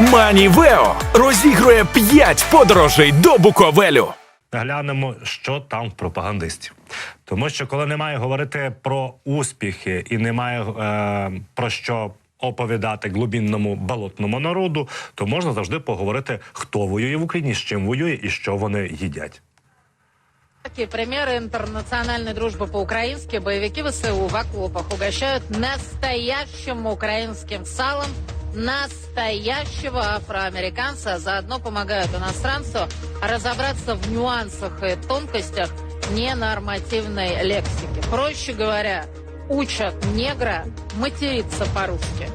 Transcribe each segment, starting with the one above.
Манівео розігрує 5 подорожей до Буковелю. Глянемо, що там в пропагандистів. Тому що коли немає говорити про успіхи і немає е, про що оповідати глубінному болотному народу, то можна завжди поговорити, хто воює в Україні, з чим воює і що вони їдять. Такие примеры интернациональной дружбы по-украински. Боевики ВСУ в окопах угощают настоящим украинским салом настоящего афроамериканца, а заодно помогают иностранцу разобраться в нюансах и тонкостях ненормативной лексики. Проще говоря, учат негра материться по-русски.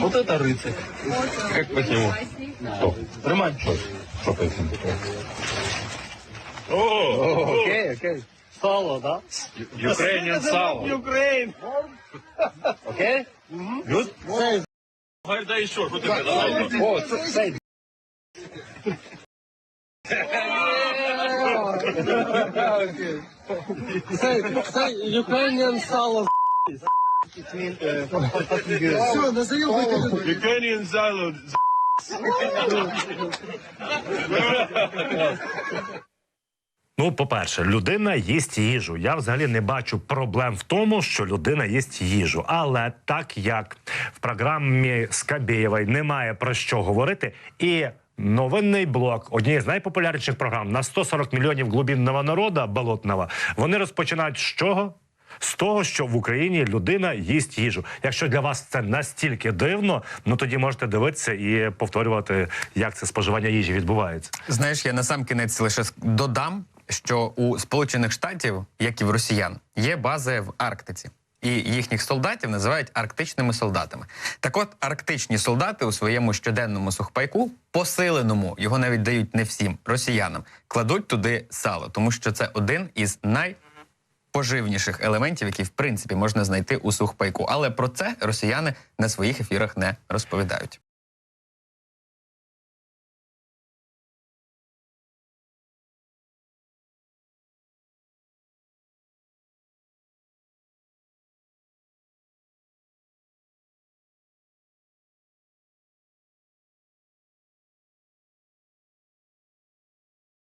Вот это рыцарь. Как по нему? Что? Тримай. Что? Что по этому? О, окей, окей. Сало, да? Ukrainian сало. Ukraine. Окей? Good? Хай дай еще, что тебе давай. О, say. Say, say Ukrainian сало. Все, назовем Ukrainian сало. Ну, по-перше, людина їсть їжу. Я взагалі не бачу проблем в тому, що людина їсть їжу. Але так як в програмі Скабєєвої немає про що говорити, і новинний блок однієї з найпопулярніших програм на 140 мільйонів глубинного народу болотного, вони розпочинають з чого? З того, що в Україні людина їсть їжу. Якщо для вас це настільки дивно, ну тоді можете дивитися і повторювати, як це споживання їжі відбувається. Знаєш, я на сам кінець лише додам, що у Сполучених Штатів, як і в росіян, є бази в Арктиці. І їхніх солдатів називають арктичними солдатами. Так от, арктичні солдати у своєму щоденному сухпайку, посиленому, його навіть дають не всім росіянам, кладуть туди сало, тому що це один із найпоживніших елементів, які в принципі можна знайти у сухпайку. Але про це росіяни на своїх ефірах не розповідають.